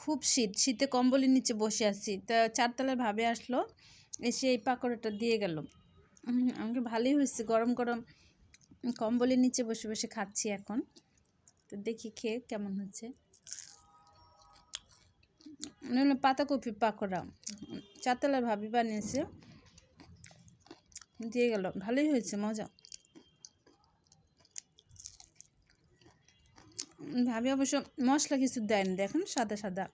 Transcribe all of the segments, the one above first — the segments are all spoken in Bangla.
খুব শীত, শীতে কম্বলের নিচে বসে আছি। তা চারতলায় ভাবে আসলো, এসে এই পাকোড়াটা দিয়ে গেল। আমাকে ভালোই হয়েছে, গরম গরম কম্বলের নিচে বসে বসে খাচ্ছি এখন। তো দেখি খেয়ে কেমন হচ্ছে। পাতাকপি পাকোড়া। চারতলার ভাবি বানিয়েছে, দিয়ে গেল। ভালোই হয়েছে, মজা। ভাবি অবশ্য মশলা কিছু দেয়নি, দেখেন সাদা সাদা।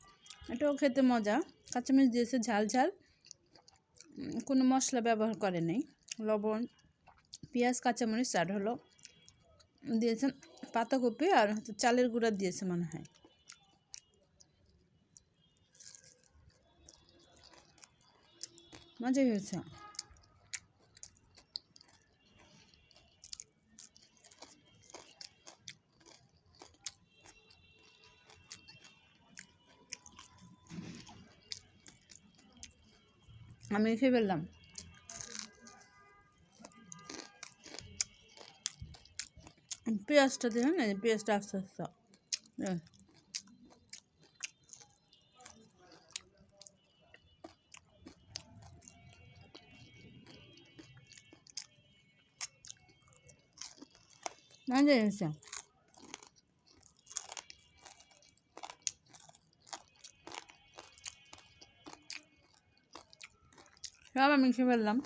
এটাও খেতে মজা, কাঁচামরিচ দিয়েছে ঝাল ঝাল। কোনো মশলা ব্যবহার করে নেই। লবণ, পেঁয়াজ, কাঁচামরিচ, আর হলো দিয়েছেন পাতাকপি আর হচ্ছে চালের গুঁড়া দিয়েছে মনে হয়। মজাই হয়েছে। আমি খেয়ে ফেললাম পেঁয়াজটা দেখেন এই যে পেঁয়াজটা আস্তে আস্তে এই। মজা সব আমি খেয়ে ফেললাম